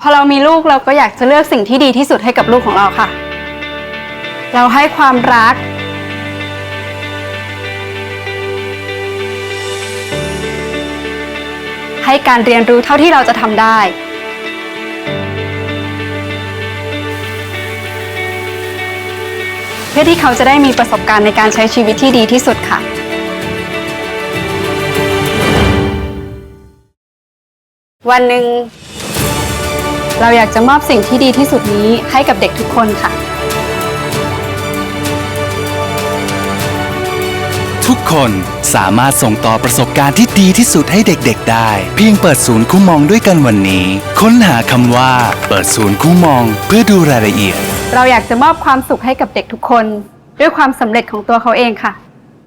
พอเรามีลูกเราก็อยากจะเลือกสิ่งที่ดีที่สุดให้กับลูกของเราค่ะ เราให้ความรัก ให้การเรียนรู้เท่าที่เราจะทำได้ เพื่อที่เขาจะได้มีประสบการณ์ในการใช้ชีวิตที่ดีที่สุดค่ะวันหนึ่ง เราอยากจะมอบสิ่งที่ดีที่สุดนี้ให้กับเด็กทุกคนค่ะ ทุกคนสามารถส่งต่อประสบการณ์ที่ดีที่สุดให้เด็กๆได้ เพียงเปิดศูนย์คู่มองด้วยกันวันนี้ ค้นหาคำว่า เปิดศูนย์คู่มอง เพื่อดูรายละเอียด เราอยากจะมอบความสุขให้กับเด็กทุกคน ด้วยความสำเร็จของตัวเขาเองค่ะ